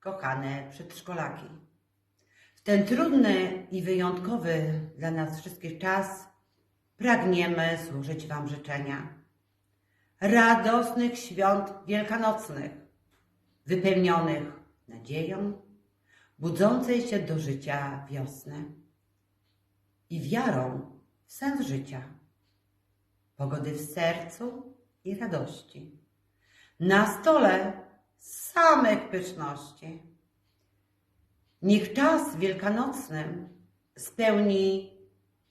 kochane przedszkolaki. W ten trudny i wyjątkowy dla nas wszystkich czas pragniemy służyć Wam życzenia radosnych świąt wielkanocnych, wypełnionych nadzieją, budzącej się do życia wiosny i wiarą w sens życia, pogody w sercu i radości. Na stole samych pyszności. Niech czas wielkanocny spełni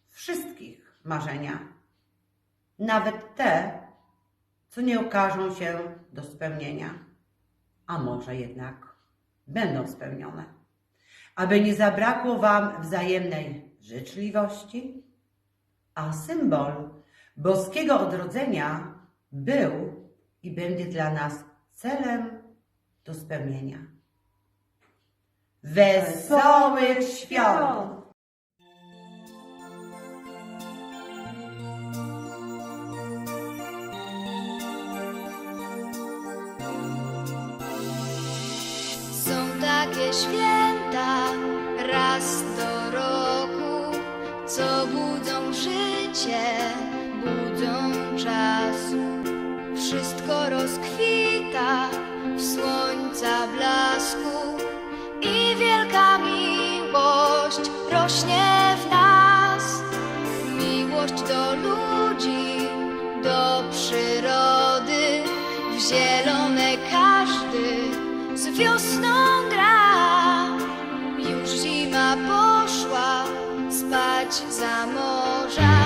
wszystkich marzenia, nawet te, co nie okażą się do spełnienia, a może jednak będą spełnione. Aby nie zabrakło Wam wzajemnej życzliwości, a symbol boskiego odrodzenia był i będzie dla nas celem do spełnienia. Wesołych świąt! Takie święta raz do roku, co budzą życie, budzą czasu. Wszystko rozkwita słońca blasku i wielka miłość rośnie w nas. Miłość do ludzi, do przyrody, w zielone każdy z wiosną gra. Już zima poszła spać za morze.